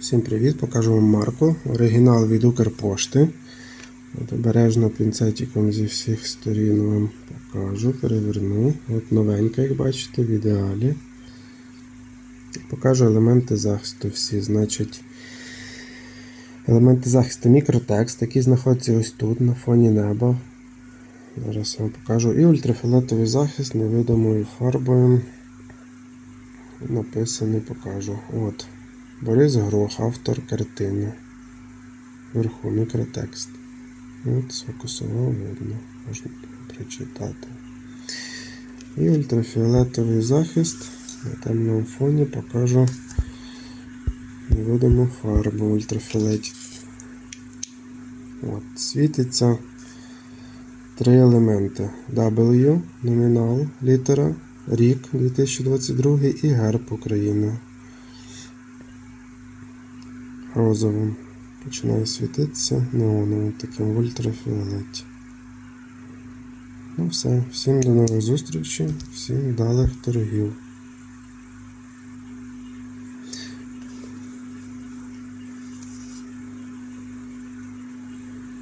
Всім привіт! Покажу вам марку. Оригінал від Укрпошти. От обережно пінцетиком зі всіх сторін вам покажу, переверну. От новенька, як бачите, в ідеалі. Покажу елементи захисту всі. Значить, елементи захисту мікротекст, який знаходиться ось тут, на фоні неба. Зараз вам покажу. І ультрафіолетовий захист невидимою фарбою. Написаний покажу. От. Борис Грох, автор картини. Вверху мікротекст. От, сфокусував, видно, можна прочитати. І ультрафіолетовий захист на темному фоні покажу невидиму фарбу ультрафіолеті. От, світиться три елементи. W, номінал, літера, рік 2022 і герб України розовим. Починає світитися неоновим таким в ультрафіолеті. Ну все, всім до нових зустрічей, всім вдалих торгів.